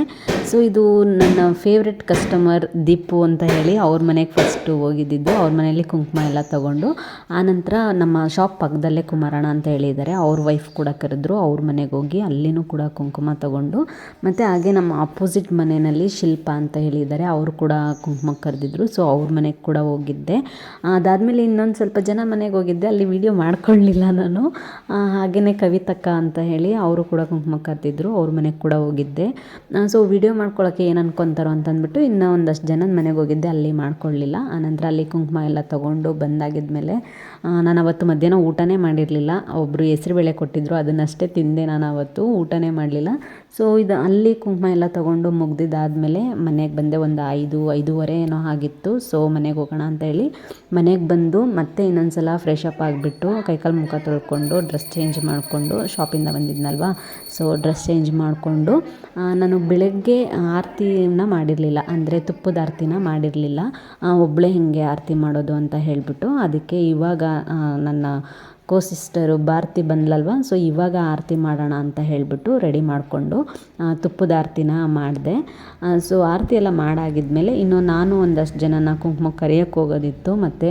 ಸೊ ಇದು ನನ್ನ ಫೇವ್ರೆಟ್ ಕಸ್ಟಮರ್ ದೀಪು ಅಂತ ಹೇಳಿ ಅವ್ರ ಮನೆಗೆ ಫಸ್ಟು ಹೋಗಿದ್ದಿದ್ದು. ಅವ್ರ ಮನೇಲಿ ಕುಂಕುಮ ಎಲ್ಲ ತಗೊಂಡು ಆನಂತರ ನಮ್ಮ ಶಾಪ್ ಪಕ್ಕದಲ್ಲೇ ಕುಮಾರಣ್ಣ ಅಂತ ಹೇಳಿದ್ದಾರೆ ಅವ್ರ ವೈಫ್ ಕೂಡ ಕರೆದ್ರು. ಅವ್ರ ಮನೆಗೆ ಹೋಗಿ ಅಲ್ಲಿನೂ ಕೂಡ ಕುಂಕುಮ ತಗೊಂಡು, ಮತ್ತು ಹಾಗೆ ನಮ್ಮ ಆಪೋಸಿಟ್ ಮನೆಯಲ್ಲಿ ಶಿಲ್ಪ ಅಂತ ಹೇಳಿದ್ದಾರೆ ಅವರು ಕೂಡ ಕುಂಕುಮ ಕರೆದಿದ್ರು ಸೊ ಅವ್ರ ಮನೆಗೆ ಕೂಡ ಹೋಗಿದ್ದೆ. ಅದಾದಮೇಲೆ ಇನ್ನೊಂದು ಸ್ವಲ್ಪ ಜನ ಮನೆಗೆ ಹೋಗಿದ್ದೆ, ಅಲ್ಲಿ ವಿಡಿಯೋ ಮಾಡ್ಕೊಳ್ಳಿಲ್ಲ ನಾನು. ಹಾಗೆಯೇ ಕವಿತಕ್ಕ ಅಂತ ಹೇಳಿ ಅವರು ಕೂಡ ಕುಂಕುಮ ಕರೆದಿದ್ರು, ಅವ್ರ ಮನೆಗೆ ಕೂಡ ಹೋಗಿದ್ದೆ. ಸೊ ವಿಡಿಯೋ ಮಾಡ್ಕೊಳ್ಳೋಕ್ಕೆ ಏನು ಅನ್ಕೊತಾರೋ ಅಂತಂದ್ಬಿಟ್ಟು ಇನ್ನೂ ಒಂದಷ್ಟು ಜನದ ಮನೆಗೆ ಹೋಗಿದ್ದೆ, ಅಲ್ಲಿ ಮಾಡ್ಕೊಳ್ಳಿಲ್ಲ ಆನಂತರ ಅಲ್ಲಿ ಕುಂಕುಮ ಎಲ್ಲ ತೊಗೊಂಡು ಬಂದಾಗಿದ್ಮೇಲೆ ನಾನು ಅವತ್ತು ಮಧ್ಯಾಹ್ನ ಊಟನೇ ಮಾಡಿರಲಿಲ್ಲ. ಒಬ್ಬರು ಹೆಸ್ರುಬೇಳೆ ಕೊಟ್ಟಿದ್ದರು ಅದನ್ನಷ್ಟೇ ತಿಂದೆ ನಾನು ಅವತ್ತು, ಊಟನೇ ಮಾಡಲಿಲ್ಲ. ಸೊ ಇದು ಅಲ್ಲಿ ಕುಂಕುಮ ಎಲ್ಲ ತೊಗೊಂಡು ಮುಗ್ದಿದ್ದಾದಮೇಲೆ ಮನೆಗೆ ಬಂದೆ ಒಂದು ಐದು, ಐದೂವರೆ ಏನೋ ಆಗಿತ್ತು. ಸೊ ಮನೆಗೆ ಹೋಗೋಣ ಅಂತ ಹೇಳಿ ಮನೆಗೆ ಬಂದು ಮತ್ತೆ ಇನ್ನೊಂದು ಸಲ ಫ್ರೆಶ್ ಅಪ್ ಆಗಿಬಿಟ್ಟು ಕೈಕಾಲು ಮುಖ ತೊಳ್ಕೊಂಡು ಡ್ರೆಸ್ ಚೇಂಜ್ ಮಾಡಿಕೊಂಡು ಶಾಪಿಂದ ಬಂದಿದ್ನಲ್ವಾ? ಸೊ ಡ್ರೆಸ್ ಚೇಂಜ್ ಮಾಡಿಕೊಂಡು ನಾನು ಬೆಳಗ್ಗೆ ಆರತಿನ ಮಾಡಿರಲಿಲ್ಲ. ಅಂದರೆ ತುಪ್ಪದ ಆರತಿನ ಮಾಡಿರಲಿಲ್ಲ. ಒಬ್ಬಳೇ ಹಿಂಗೆ ಆರತಿ ಮಾಡೋದು ಅಂತ ಹೇಳಿಬಿಟ್ಟು ಅದಕ್ಕೆ ಇವಾಗ ನನ್ನ ಕೋ ಸಿಸ್ಟರು ಭಾರತಿ ಬಂದ್ಲಲ್ವ? ಸೊ ಇವಾಗ ಆರತಿ ಮಾಡೋಣ ಅಂತ ಹೇಳಿಬಿಟ್ಟು ರೆಡಿ ಮಾಡಿಕೊಂಡು ತುಪ್ಪದ ಆರತಿನ ಮಾಡಿದೆ. ಸೊ ಆರತಿ ಎಲ್ಲ ಮಾಡಾಗಿದ್ಮೇಲೆ ಇನ್ನು ನಾನು ಒಂದಷ್ಟು ಜನನ ಕುಂಕುಮ ಕರಿಯೋಕ್ಕೆ ಹೋಗೋದಿತ್ತು, ಮತ್ತು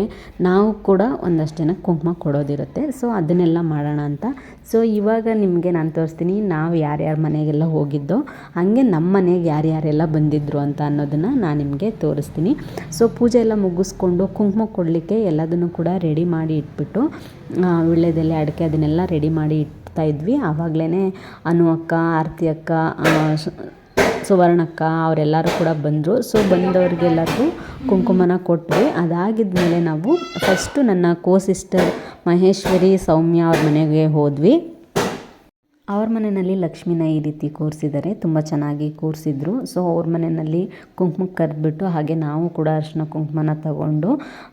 ನಾವು ಕೂಡ ಒಂದಷ್ಟು ಜನಕ್ಕೆ ಕುಂಕುಮ ಕೊಡೋದಿರುತ್ತೆ. ಸೊ ಅದನ್ನೆಲ್ಲ ಮಾಡೋಣ ಅಂತ ಸೊ ಇವಾಗ ನಿಮಗೆ ನಾನು ತೋರಿಸ್ತೀನಿ, ನಾವು ಯಾರ್ಯಾರ ಮನೆಗೆಲ್ಲ ಹೋಗಿದ್ದೋ, ಹಾಗೆ ನಮ್ಮ ಮನೆಗೆ ಯಾರ್ಯಾರೆಲ್ಲ ಬಂದಿದ್ದರು ಅಂತ ಅನ್ನೋದನ್ನು ನಾನು ನಿಮಗೆ ತೋರಿಸ್ತೀನಿ. ಸೊ ಪೂಜೆ ಎಲ್ಲ ಮುಗಿಸ್ಕೊಂಡು ಕುಂಕುಮ ಕೊಡಲಿಕ್ಕೆ ಎಲ್ಲದನ್ನು ಕೂಡ ರೆಡಿ ಮಾಡಿ ಇಟ್ಬಿಟ್ಟು ವೀಳ್ಯದೆಲೆ, ಅಡಿಕೆ ಅದನ್ನೆಲ್ಲ ರೆಡಿ ಮಾಡಿ ಇಡ್ತಾ ಇದ್ವಿ. ಆವಾಗಲೇ ಅನು ಅಕ್ಕ, ಆರತಿ ಅಕ್ಕ ಸುವರ್ಣಕ್ಕ ಅವರೆಲ್ಲರೂ ಕೂಡ ಬಂದರು. ಸೊ ಬಂದವ್ರಿಗೆಲ್ಲರಿಗೂ ಕುಂಕುಮನ ಕೊಟ್ವಿ. ಅದಾಗಿದ್ಮೇಲೆ ನಾವು ಫಸ್ಟು ನನ್ನ ಕೋ ಸಿಸ್ಟರ್ ಮಹೇಶ್ವರಿ ಸೌಮ್ಯ ಅವ್ರ ಮನೆಗೆ ಹೋದ್ವಿ. ಅವ್ರ ಮನೆಯಲ್ಲಿ ಲಕ್ಷ್ಮಿನ ಈ ರೀತಿ ಕೂರಿಸಿದ್ದಾರೆ. ತುಂಬ ಚೆನ್ನಾಗಿ ಕೂರಿಸಿದ್ರು. ಸೊ ಅವ್ರ ಮನೆಯಲ್ಲಿ ಕುಂಕುಮಕ್ಕೆ ಕರೆದ್ಬಿಟ್ಟು ಹಾಗೆ ನಾವು ಕೂಡ ಅರ್ಶಿನ ಕುಂಕುಮನ ತಗೊಂಡು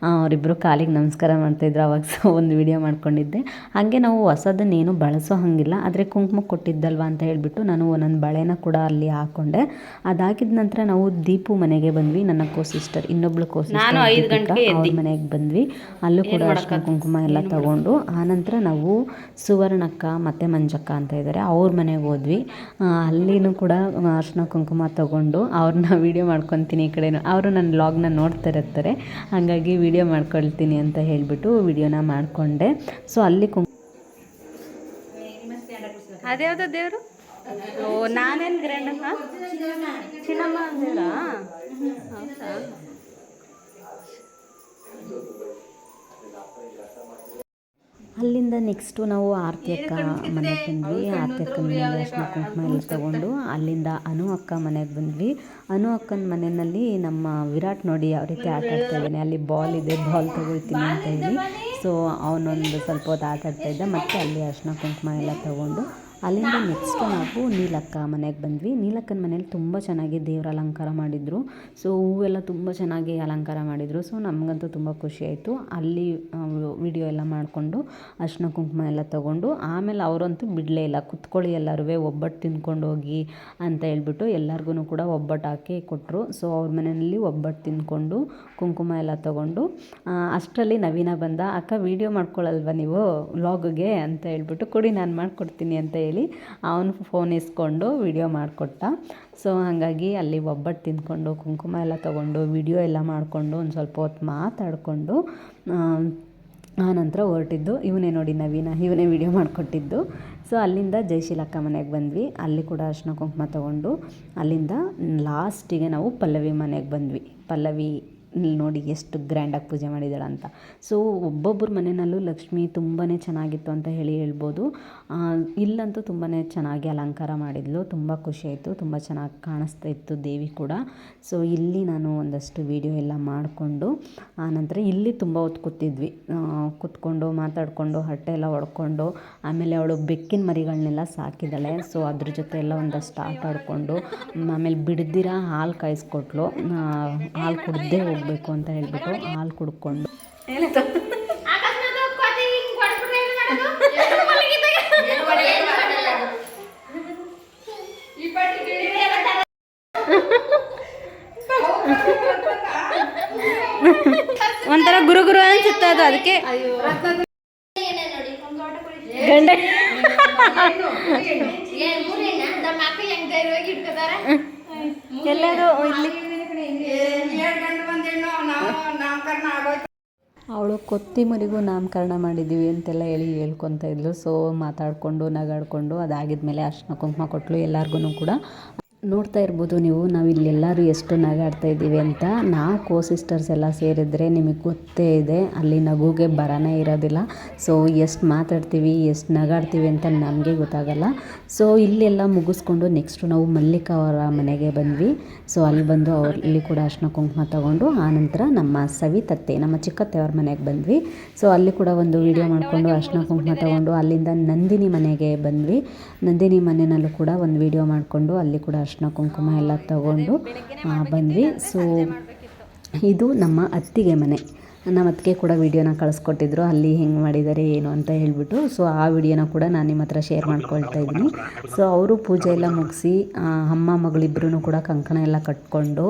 ಅವರಿಬ್ಬರು ಕಾಲಿಗೆ ನಮಸ್ಕಾರ ಮಾಡ್ತಾಯಿದ್ರು ಅವಾಗ ಸೊ ಒಂದು ವಿಡಿಯೋ ಮಾಡ್ಕೊಂಡಿದ್ದೆ. ಹಾಗೆ ನಾವು ಹೊಸದನ್ನೇನು ಬಳಸೋ ಹಾಗಿಲ್ಲ. ಆದರೆ ಕುಂಕುಮ ಕೊಟ್ಟಿದ್ದಲ್ವಾ ಅಂತ ಹೇಳಿಬಿಟ್ಟು ನಾನು ಒಂದೊಂದು ಬಳೆನ ಕೂಡ ಅಲ್ಲಿ ಹಾಕ್ಕೊಂಡೆ ಅದಾಗಿದ ನಂತರ ನಾವು ದೀಪು ಮನೆಗೆ ಬಂದ್ವಿ. ನನ್ನ ಕೋ ಸಿಸ್ಟರ್ ಇನ್ನೊಬ್ಳು ಕೋ ಸಿಸ್ಟರ್ ಅವ್ರ ಮನೆಗೆ ಬಂದ್ವಿ. ಅಲ್ಲೂ ಕೂಡ ಅರ್ಶಿನ ಕುಂಕುಮ ಎಲ್ಲ ತಗೊಂಡು. ಆನಂತರ ನಾವು ಸುವರ್ಣಕ್ಕ ಮತ್ತು ಮಂಜಕ್ಕ ಅಂತ ಇದ್ದಾರೆ ಅವ್ರ ಮನೆಗೆ ಹೋದ್ವಿ. ಅಲ್ಲಿನೂ ಕೂಡ ಅರ್ಶಿನ ಕುಂಕುಮ ತೊಗೊಂಡು ಅವ್ರನ್ನ ವೀಡಿಯೋ ಮಾಡ್ಕೊತೀನಿ ಈ ಕಡೆ ಅವರು ನನ್ನ ವ್ಲಾಗ್ನ ನೋಡ್ತಾ ಇರ್ತಾರೆ. ಹಾಗಾಗಿ ವೀಡಿಯೋ ಮಾಡ್ಕೊಳ್ತೀನಿ ಅಂತ ಹೇಳಿಬಿಟ್ಟು ವೀಡಿಯೋನ ಮಾಡಿಕೊಂಡೆ. ಸೊ ಅಲ್ಲಿ ಕುಂಕುಮ ಅದ್ಯಾವುದೋ ದೇವರು? ಓ, ನಾನೇನು ಗ್ರ್ಯಾಂಡ್ ಚಿನ್ನಮ್ಮ ಹೌದಾ? ಅಲ್ಲಿಂದ ನೆಕ್ಸ್ಟು ನಾವು ಆರತಿ ಅಕ್ಕ ಮನೆಗೆ ಬಂದ್ವಿ. ಆರತಿ ಅಕ್ಕನ ಮನೆಯಲ್ಲಿ ಅರ್ಶಿನ ಕುಂಕುಮ ಎಲ್ಲ ತೊಗೊಂಡು ಅಲ್ಲಿಂದ ಅನು ಅಕ್ಕ ಮನೆಗೆ ಬಂದ್ವಿ. ಅನು ಅಕ್ಕನ ಮನೆಯಲ್ಲಿ ನಮ್ಮ ವಿರಾಟ್ ನೋಡಿ ಯಾವ ರೀತಿ ಆಟ ಆಡ್ತಾ ಇದ್ದಾನೆ. ಅಲ್ಲಿ ಬಾಲ್ ಇದೆ ಬಾಲ್ ತಗೊಳ್ತೀನಿ ಅಂತ ಹೇಳಿ. ಸೊ ಅವನೊಂದು ಸ್ವಲ್ಪ ಹೊತ್ತು ಆಟ ಆಡ್ತಾ ಇದ್ದ. ಮತ್ತು ಅಲ್ಲಿ ಅರ್ಶಿನ ಕುಂಕುಮ ಎಲ್ಲ ತೊಗೊಂಡು ಅಲ್ಲಿಂದ ನೆಕ್ಸ್ಟ್ ನಾವು ನೀಲಕ್ಕ ಮನೆಗೆ ಬಂದ್ವಿ. ನೀಲಕ್ಕನ ಮನೇಲಿ ತುಂಬ ಚೆನ್ನಾಗಿ ದೇವ್ರ ಅಲಂಕಾರ ಮಾಡಿದರು. ಸೊ ಹೂವೆಲ್ಲ ತುಂಬ ಚೆನ್ನಾಗಿ ಅಲಂಕಾರ ಮಾಡಿದರು. ಸೊ ನಮಗಂತೂ ತುಂಬ ಖುಷಿ ಆಯಿತು. ಅಲ್ಲಿ ವಿಡಿಯೋ ಎಲ್ಲ ಮಾಡಿಕೊಂಡು, ಅರ್ಶಿನ ಕುಂಕುಮ ಎಲ್ಲ ತೊಗೊಂಡು, ಆಮೇಲೆ ಅವರಂತೂ ಬಿಡಲೇ ಇಲ್ಲ. ಕುತ್ಕೊಳ್ಳಿ ಎಲ್ಲರೂ ಒಬ್ಬಟ್ಟು ತಿಂದ್ಕೊಂಡು ಹೋಗಿ ಅಂತ ಹೇಳ್ಬಿಟ್ಟು ಎಲ್ಲರಿಗೂ ಕೂಡ ಒಬ್ಬಟ್ಟು ಹಾಕಿ ಕೊಟ್ಟರು ಸೊ ಅವ್ರ ಮನೆಯಲ್ಲಿ ಒಬ್ಬಟ್ಟು ತಿಂದ್ಕೊಂಡು ಕುಂಕುಮ ಎಲ್ಲ ತೊಗೊಂಡು ಅಷ್ಟರಲ್ಲಿ ನವೀನ ಬಂದ, ಅಕ್ಕ ವೀಡಿಯೋ ಮಾಡ್ಕೊಳ್ಳಲ್ವ ನೀವು? ವ್ಲಾಗ್ಗೆ ಅಂತ ಹೇಳ್ಬಿಟ್ಟು, ಕೊಡಿ, ನಾನು ಮಾಡಿಕೊಡ್ತೀನಿ ಅಂತ ಹೇಳಿ. ಅವನು ಫೋನ್ ಇಸ್ಕೊಂಡು ವಿಡಿಯೋ ಮಾಡಿಕೊಟ್ಟ. ಸೊ ಹಾಗಾಗಿ ಅಲ್ಲಿ ಒಬ್ಬಟ್ಟು ತಿಂದ್ಕೊಂಡು, ಕುಂಕುಮ ಎಲ್ಲ ತೊಗೊಂಡು ವಿಡಿಯೋ ಎಲ್ಲ ಮಾಡಿಕೊಂಡು ಒಂದು ಸ್ವಲ್ಪ ಹೊತ್ತು ಮಾತಾಡಿಕೊಂಡು, ಆ ನಂತರ ಹೊರಟಿದ್ದು. ಇವನೇ ನೋಡಿ ನವೀನ, ಇವನೇ ವಿಡಿಯೋ ಮಾಡಿಕೊಟ್ಟಿದ್ದು. ಸೊ ಅಲ್ಲಿಂದ ಜಯಶೀಲಕ್ಕ ಮನೆಗೆ ಬಂದ್ವಿ. ಅಲ್ಲಿ ಕೂಡ ಅರ್ಶಿನ ಕುಂಕುಮ ತೊಗೊಂಡು ಅಲ್ಲಿಂದ ಲಾಸ್ಟಿಗೆ ನಾವು ಪಲ್ಲವಿ ಮನೆಗೆ ಬಂದ್ವಿ. ಪಲ್ಲವಿ ನೋಡಿ ಎಷ್ಟು ಗ್ರ್ಯಾಂಡಾಗಿ ಪೂಜೆ ಮಾಡಿದ್ದಾಳೆ ಅಂತ. ಸೊ ಒಬ್ಬೊಬ್ಬರ ಮನೆಯಲ್ಲೂ ಲಕ್ಷ್ಮಿ ತುಂಬಾ ಚೆನ್ನಾಗಿತ್ತು ಅಂತ ಹೇಳಿ ಹೇಳ್ಬೋದು. ಇಲ್ಲಂತೂ ತುಂಬಾ ಚೆನ್ನಾಗಿ ಅಲಂಕಾರ ಮಾಡಿದ್ಲು, ತುಂಬ ಖುಷಿ ಆಯಿತು, ತುಂಬ ಚೆನ್ನಾಗಿ ಕಾಣಿಸ್ತಾ ಇತ್ತು ದೇವಿ ಕೂಡ. ಸೊ ಇಲ್ಲಿ ನಾನು ಒಂದಷ್ಟು ವೀಡಿಯೋ ಎಲ್ಲ ಮಾಡಿಕೊಂಡು ಆನಂತರ ಇಲ್ಲಿ ತುಂಬ ಹೊತ್ತು ಕೂತಿದ್ವಿ. ಕೂತ್ಕೊಂಡು, ಮಾತಾಡಿಕೊಂಡು, ಹಟ್ಟೆ ಎಲ್ಲ ಹೊಡ್ಕೊಂಡು ಆಮೇಲೆ ಅವಳು ಬೆಕ್ಕಿನ ಮರಿಗಳನ್ನೆಲ್ಲ ಸಾಕಿದ್ದಾಳೆ ಸೊ ಅದ್ರ ಜೊತೆ ಎಲ್ಲ ಒಂದಷ್ಟು ಆಟ ಆಡಿಕೊಂಡು ಆಮೇಲೆ ಬಿಡ್ದಿರ ಹಾಲು ಕಾಯಿಸ್ಕೊಟ್ಲು. ಹಾಲು ಕುಡ್ದೇ ಹೋಗಬೇಕು ಅಂತ ಹೇಳ್ಬಿಟ್ಟು ಹಾಲು ಕುಡ್ಕೊಂಡು. ಒಂಥರ ಗುರು ಗುರು ಅನ್ಸುತ್ತೆ ಅದು ಅದಕ್ಕೆ. ಗಂಡ. ಎಲ್ಲರೂ ಇಲ್ಲಿ ಅವಳು ಕೊತ್ತಿ ಮರಿಗೂ ನಾಮಕರಣ ಮಾಡಿದ್ದೀವಿ ಅಂತೆಲ್ಲ ಹೇಳಿ ಹೇಳ್ಕೊತ ಇದ್ಲು. ಸೊ ಮಾತಾಡಿಕೊಂಡು, ನಗಾಡಿಕೊಂಡು, ಅದಾಗಿದ್ಮೇಲೆ ಅರ್ಶಿನ ಕುಂಕುಮ ಕೊಟ್ಟಲು ಎಲ್ಲರಿಗೂ ಕೂಡ. ನೋಡ್ತಾ ಇರ್ಬೋದು ನೀವು, ನಾವು ಇಲ್ಲೆಲ್ಲರೂ ಎಷ್ಟು ನಗಾಡ್ತಾ ಇದ್ದೀವಿ ಅಂತ. ನಾವು ಕೋ ಸಿಸ್ಟರ್ಸ್ ಎಲ್ಲ ಸೇರಿದ್ರೆ ನಿಮಗೆ ಗೊತ್ತೇ ಇದೆ, ಅಲ್ಲಿ ನಗುಗೆ ಬರನೇ ಇರೋದಿಲ್ಲ. ಸೊ ಎಷ್ಟು ಮಾತಾಡ್ತೀವಿ, ಎಷ್ಟು ನಗಾಡ್ತೀವಿ ಅಂತ ನಮಗೆ ಗೊತ್ತಾಗಲ್ಲ. ಸೊ ಇಲ್ಲೆಲ್ಲ ಮುಗಿಸ್ಕೊಂಡು ನೆಕ್ಸ್ಟು ನಾವು ಮಲ್ಲಿಕ ಅವರ ಮನೆಗೆ ಬಂದ್ವಿ. ಸೊ ಅಲ್ಲಿ ಬಂದು ಅವ್ರು ಇಲ್ಲಿ ಕೂಡ ಅರ್ಶಿನ ಕುಂಕುಮ ತಗೊಂಡು ಆನಂತರ ನಮ್ಮ ಸವಿತತ್ತೆ, ನಮ್ಮ ಚಿಕ್ಕತ್ತೆ ಅವ್ರ ಮನೆಗೆ ಬಂದ್ವಿ. ಸೊ ಅಲ್ಲಿ ಕೂಡ ಒಂದು ವಿಡಿಯೋ ಮಾಡಿಕೊಂಡು ಅರ್ಶಿನ ಕುಂಕುಮ ತಗೊಂಡು, ಅಲ್ಲಿಂದ ನಂದಿನಿ ಮನೆಗೆ ಬಂದ್ವಿ. ನಂದಿನಿ ಮನೆಯಲ್ಲೂ ಕೂಡ ಒಂದು ವಿಡಿಯೋ ಮಾಡಿಕೊಂಡು, ಅಲ್ಲಿ ಕೂಡ ಅರ್ಶಿನ ಕುಂಕುಮ ಎಲ್ಲ ತಗೊಂಡು ಬಂದ್ವಿ. ಸೊ ಇದು ನಮ್ಮ ಅತ್ತಿಗೆ ಮನೆ. ನಮ್ಮ ಅತ್ತಿಗೆ ಕೂಡ ವೀಡಿಯೋನ ಕಳಿಸ್ಕೊಟ್ಟಿದ್ರು. ಅಲ್ಲಿ ಹೆಂಗೆ ಮಾಡಿದ್ದಾರೆ ಏನು ಅಂತ ಹೇಳಿಬಿಟ್ಟು. ಸೊ ಆ ವಿಡಿಯೋನ ಕೂಡ ನಾನು ನಿಮ್ಮ ಹತ್ರ ಶೇರ್ ಮಾಡ್ಕೊಳ್ತಾ ಇದ್ದೀನಿ. ಸೊ ಅವರು ಪೂಜೆ ಎಲ್ಲ ಮುಗಿಸಿ ಅಮ್ಮ ಮಗಳಿಬ್ಬರೂ ಕೂಡ ಕಂಕಣ ಎಲ್ಲ ಕಟ್ಕೊಂಡು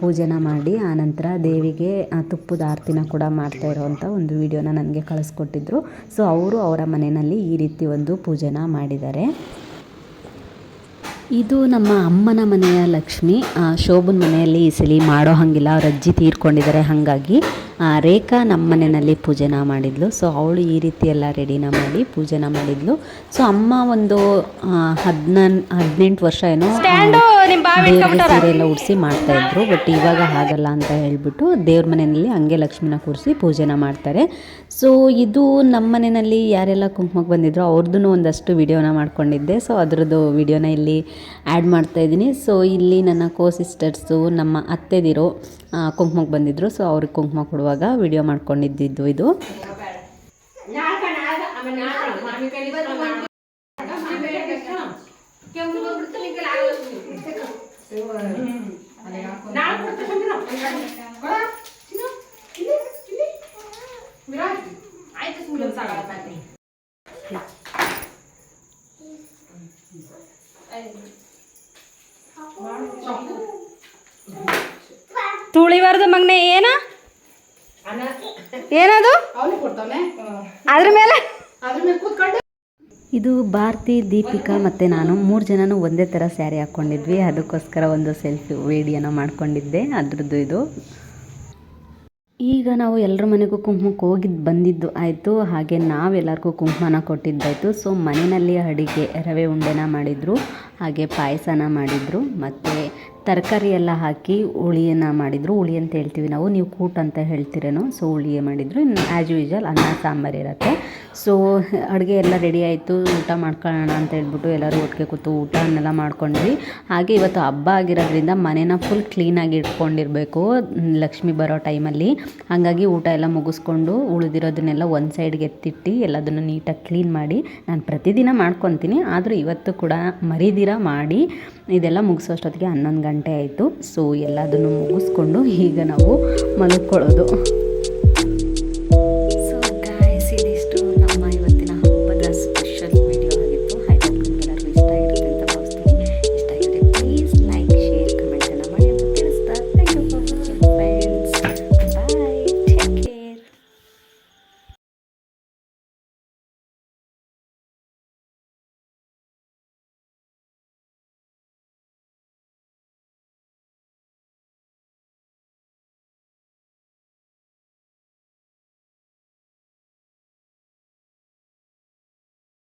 ಪೂಜೆನ ಮಾಡಿ ಆನಂತರ ದೇವಿಗೆ ತುಪ್ಪದ ಆರತಿನ ಕೂಡ ಮಾಡ್ತಾ ಇರೋವಂಥ ಒಂದು ವಿಡಿಯೋನ ನನಗೆ ಕಳಿಸ್ಕೊಟ್ಟಿದ್ರು. ಸೊ ಅವರು ಅವರ ಮನೆಯಲ್ಲಿ ಈ ರೀತಿ ಒಂದು ಪೂಜೆನ ಮಾಡಿದ್ದಾರೆ. ಇದು ನಮ್ಮ ಅಮ್ಮನ ಮನೆಯ ಲಕ್ಷ್ಮಿ. ಶೋಭನ ಮನೆಯಲ್ಲಿ ಈ ಸಲ ಮಾಡೋ ಹಾಗಿಲ್ಲ. ಅವ್ರ ಅಜ್ಜಿ ತೀರ್ಕೊಂಡಿದ್ದಾರೆ, ಹಾಗಾಗಿ. ರೇಖಾ ನಮ್ಮ ಮನೆಯಲ್ಲಿ ಪೂಜೆನ ಮಾಡಿದ್ಲು. ಸೊ ಅವಳು ಈ ರೀತಿ ಎಲ್ಲ ರೆಡಿನ ಮಾಡಿ ಪೂಜೆನ ಮಾಡಿದ್ಲು. ಸೊ ಅಮ್ಮ ಒಂದು ಹದಿನಾನ್, ಹದಿನೆಂಟು ವರ್ಷ ಏನೋ ದೇವ್ರಿಗೆ ಸೀರೆ ಎಲ್ಲ ಉಡಿಸಿ ಮಾಡ್ತಾ ಇದ್ರು ಬಟ್ ಇವಾಗ ಹಾಗಲ್ಲ ಅಂತ ಹೇಳ್ಬಿಟ್ಟು ದೇವ್ರ ಮನೆಯಲ್ಲಿ ಹಂಗೆ ಲಕ್ಷ್ಮಿನ ಕೂರಿಸಿ ಪೂಜೆನ ಮಾಡ್ತಾರೆ. ಸೊ ಇದು ನಮ್ಮ ಮನೆಯಲ್ಲಿ ಯಾರೆಲ್ಲ ಕುಂಕುಮಕ್ಕೆ ಬಂದಿದ್ರು ಅವ್ರದ್ದು ಒಂದಷ್ಟು ವಿಡಿಯೋನ ಮಾಡ್ಕೊಂಡಿದ್ದೆ. ಸೊ ಅದರದ್ದು ವಿಡಿಯೋನ ಇಲ್ಲಿ ಆ್ಯಡ್ ಮಾಡ್ತಾ ಇದ್ದೀನಿ. ಸೊ ಇಲ್ಲಿ ನನ್ನ ಕೋ ಸಿಸ್ಟರ್ಸು ನಮ್ಮ ಅತ್ತೆದಿರು ಕುಂಕುಮಕ್ಕೆ ಬಂದಿದ್ರು. ಸೊ ಅವ್ರಿಗೆ ಕುಂಕುಮ ಕೊಡುವಾಗ ವಿಡಿಯೋ ಮಾಡ್ಕೊಂಡಿದ್ದಿದ್ದು ಇದು. ತುಳಿಬಾರ್ದು ಮಗ್ನೆ ಏನ? ಏನದು? ಅದ್ರ ಮೇಲೆ? ಅದ್ರ ಮೇಲೆ ಕೂತ್ಕೊಂಡು ಇದು ಭಾರತಿ, ದೀಪಿಕಾ ಮತ್ತು ನಾನು ಮೂರು ಜನನು ಒಂದೇ ಥರ ಸ್ಯಾರಿ ಹಾಕ್ಕೊಂಡಿದ್ವಿ ಅದಕ್ಕೋಸ್ಕರ ಒಂದು ಸೆಲ್ಫಿ ವೀಡಿಯೋನ ಮಾಡ್ಕೊಂಡಿದ್ದೆ. ಅದ್ರದ್ದು ಇದು. ಈಗ ನಾವು ಎಲ್ಲರ ಮನೆಗೂ ಕುಂಕುಮಕ್ಕೆ ಹೋಗಿದ್ದು ಬಂದಿದ್ದು ಆಯಿತು. ಹಾಗೆ ನಾವೆಲ್ಲರಿಗೂ ಕುಂಕುಮನ ಕೊಟ್ಟಿದ್ದಾಯಿತು. ಸೊ ಮನೆಯಲ್ಲಿ ಅಡಿಗೆ, ರವೆ ಉಂಡೆನ ಮಾಡಿದರು. ಹಾಗೆ ಪಾಯಸನ ಮಾಡಿದರು, ಮತ್ತು ತರಕಾರಿ ಎಲ್ಲ ಹಾಕಿ ಹುಳಿಯನ್ನು ಮಾಡಿದರು. ಹುಳಿ ಅಂತ ಹೇಳ್ತೀವಿ ನಾವು, ನೀವು ಕೂಟ್ ಅಂತ ಹೇಳ್ತಿರೇನೋ ಸೊ ಹುಳಿ ಮಾಡಿದರು. ಇನ್ನು ಆ್ಯಸ್ ಯೂಶಲ್ ಅನ್ನ, ಸಾಂಬಾರು ಇರುತ್ತೆ. ಸೊ ಅಡುಗೆ ಎಲ್ಲ ರೆಡಿ ಆಯಿತು, ಊಟ ಮಾಡ್ಕೊಳ್ಳೋಣ ಅಂತ ಹೇಳ್ಬಿಟ್ಟು ಎಲ್ಲರೂ ಒಟ್ಟಿಗೆ ಕೂತು ಊಟನೆಲ್ಲ ಮಾಡ್ಕೊಂಡ್ವಿ. ಹಾಗೆ ಇವತ್ತು ಹಬ್ಬ ಆಗಿರೋದ್ರಿಂದ ಮನೇನ ಫುಲ್ ಕ್ಲೀನಾಗಿ ಇಟ್ಕೊಂಡಿರಬೇಕು, ಲಕ್ಷ್ಮಿ ಬರೋ ಟೈಮಲ್ಲಿ ಹಾಗಾಗಿ ಊಟ ಎಲ್ಲ ಮುಗಿಸ್ಕೊಂಡು ಉಳಿದಿರೋದನ್ನೆಲ್ಲ ಒಂದು ಸೈಡ್ಗೆ ಎತ್ತಿಟ್ಟು ಎಲ್ಲದನ್ನು ನೀಟಾಗಿ ಕ್ಲೀನ್ ಮಾಡಿ ನಾನು ಪ್ರತಿದಿನ ಮಾಡ್ಕೊತೀನಿ. ಆದರೂ ಇವತ್ತು ಕೂಡ ಮರಿದಿರ ಮಾಡಿ ಇದೆಲ್ಲ ಮುಗಿಸೋಷ್ಟೊತ್ತಿಗೆ ಹನ್ನೊಂದು ಗಂಟೆ ಆಯಿತು. ಸೊ ಎಲ್ಲದನ್ನು ಮುಗಿಸ್ಕೊಂಡು ಈಗ ನಾವು ಮಲ್ಕೊಳ್ಳೋದು